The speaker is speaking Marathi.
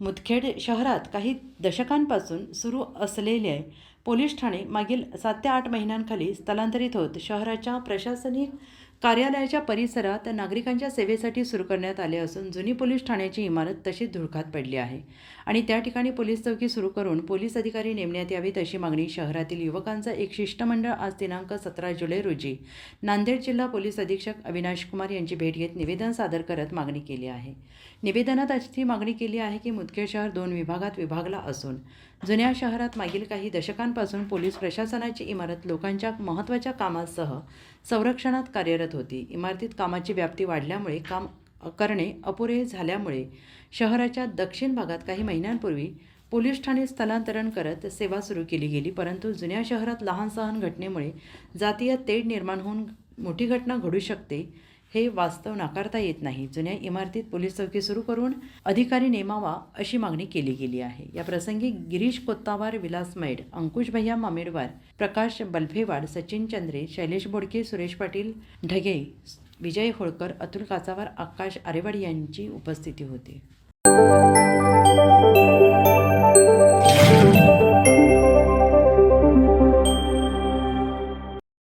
मुदखेड शहरात काही दशकांपासून सुरू असलेले पोलीस ठाणे मागील सात ते आठ महिन्यांखाली स्थलांतरित होत शहराच्या प्रशासनिक कार्यालयाच्या परिसरात नागरिकांच्या सेवेसाठी सुरू करण्यात आले असून जुनी पोलीस ठाण्याची इमारत तशीच धुळखात पडली आहे. आणि त्या ठिकाणी पोलीस चौकी सुरू करून पोलीस अधिकारी नेमण्यात यावीत अशी मागणी शहरातील युवकांचं एक शिष्टमंडळ आज दिनांक सतरा जुलै रोजी नांदेड जिल्हा पोलीस अधीक्षक अविनाश कुमार यांची भेट घेत निवेदन सादर करत मागणी केली आहे. निवेदनात अशी मागणी केली आहे की मुदखेड शहर दोन विभागात विभागला असून जुन्या शहरात मागील काही दशकांपासून पोलीस प्रशासनाची इमारत लोकांच्या महत्त्वाच्या कामासह संरक्षणात कार्यरत होती. इमारतीत कामाची व्याप्ती वाढल्यामुळे काम करणे अपुरे झाल्यामुळे शहराच्या दक्षिण भागात काही महिन्यांपूर्वी पोलीस ठाणे स्थलांतरण करत सेवा सुरू केली गेली. परंतु जुन्या शहरात लहान सहान घटनेमुळे जातीय तेढ निर्माण होऊन मोठी घटना घडू शकते हे वास्तव नाकारता येत नाही. जुन्या इमारतीत पोलीस चौकी सुरू करून अधिकारी नेमावा अशी मागणी केली गेली आहे. या प्रसंगी गिरीश कोत्तावार विलास मैड अंकुश भैया मामेडवार प्रकाश बल्फेवाड सचिन चंद्रे शैलेश बोडके सुरेश पाटील ढगे विजय होळकर अतुल काचावार आकाश आरेवाड यांची उपस्थिती होती.